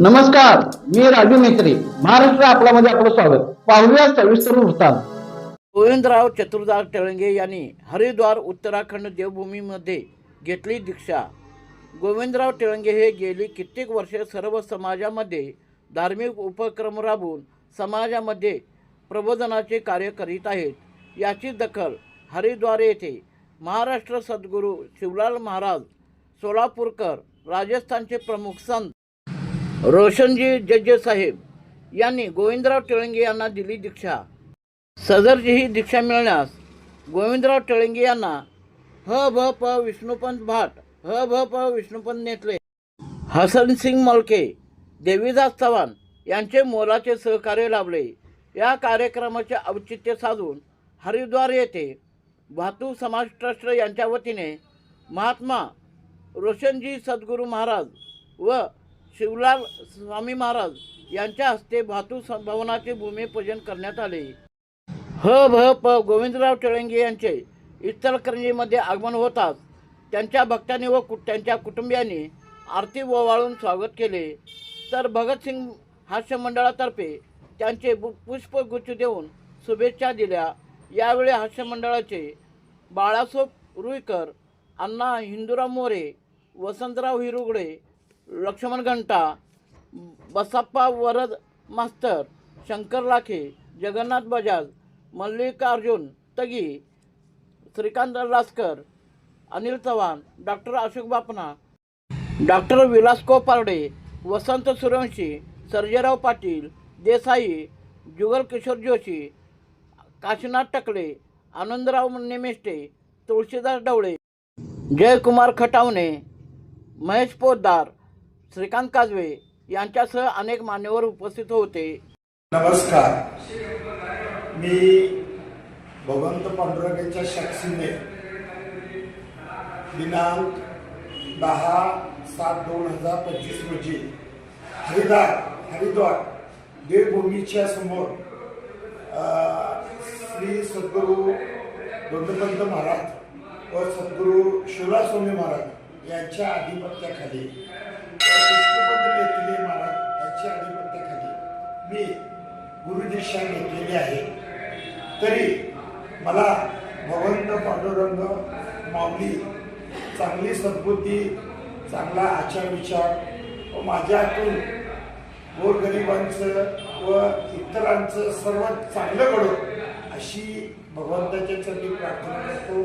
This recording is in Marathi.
नमस्कार मी राजू मेत्री महाराष्ट्र आपल्यामध्ये आपलं स्वागत. पाहूया सविस्तर वृत्तांत. गोविंदराव चतुर्दास टळंगे यांनी हरिद्वार उत्तराखंड देवभूमीमध्ये घेतली दीक्षा. गोविंदराव टिळंगे हे गेली कित्येक वर्षे सर्व समाजामध्ये धार्मिक उपक्रम राबवून समाजामध्ये प्रबोधनाचे कार्य करीत आहेत. याची दखल हरिद्वार येथे महाराष्ट्र सद्गुरू शिवलाल महाराज सोलापूरकर राजस्थानचे प्रमुख संत रोशनजी जज्जे साहेब यांनी गोविंदराव टिळंगे यांना दिली दीक्षा. सदरची ही दीक्षा मिळण्यास गोविंदराव टिळंगे यांना ह भ प विष्णुपंत भाट ह भ प विष्णुपंत नेतले. हसन सिंग मलके देवीदास चव्हाण यांचे मोलाचे सहकार्य लाभले. या कार्यक्रमाचे औचित्य साधून हरिद्वार येथे भातू समाज ट्रस्ट यांच्या वतीने महात्मा रोशनजी सद्गुरू महाराज व शिवलाल स्वामी महाराज यांच्या हस्ते भातू भवनाचे भूमिपूजन करण्यात आले. ह भ प गोविंदराव टिळंगे यांचे इचलकरंजीमध्ये आगमन होताच त्यांच्या भक्तांनी व कु त्यांच्या कुटुंबियांनी आरती ओवाळून स्वागत केले. तर भगतसिंग हास्य मंडळातर्फे त्यांचे बु- पुष्पगुच्छ देऊन शुभेच्छा दिल्या. यावेळी हास्य मंडळाचे बाळासोब रुईकर अण्णा हिंदुराव मोरे वसंतराव हिरुगडे लक्ष्मण घंटा बसप्पा वरद मास्तर शंकर लाखे जगन्नाथ बजाज मल्लिकार्जुन तगी श्रीकांत लास्कर अनिल चव्हाण डॉक्टर अशोक बापना डॉक्टर विलास कोपारडे वसंत सूर्यवंशी सर्जेराव पाटील देसाई जुगल किशोर जोशी काशीनाथ टकले आनंदराव निमिष्टे तुळशीदास ढवळे जयकुमार खटावणे महेश पोद्दार श्रीकांत काजवे यांच्यासह अनेक मान्यवर उपस्थित होते. नमस्कार. मी भगवंत पांडुरंगाच्या साक्षीने दिनांक दहा सात दोन हजार पंचवीस रोजी हरिद्वार हरिद्वार देवभूमीच्या समोर श्री सद्गुरू दोंडपंत महाराज व सद्गुरू शिवराज स्वामी महाराज यांच्या आधिपत्याखाली तरी मला भगवंत पांडुरंग माऊली चांगली सद्बुद्धी चांगला आचार विचार माझ्यातून गोरगरिबांचं व इतरांचं सर्वात चांगलं घडो अशी भगवंताच्या चरणी प्रार्थना करतो.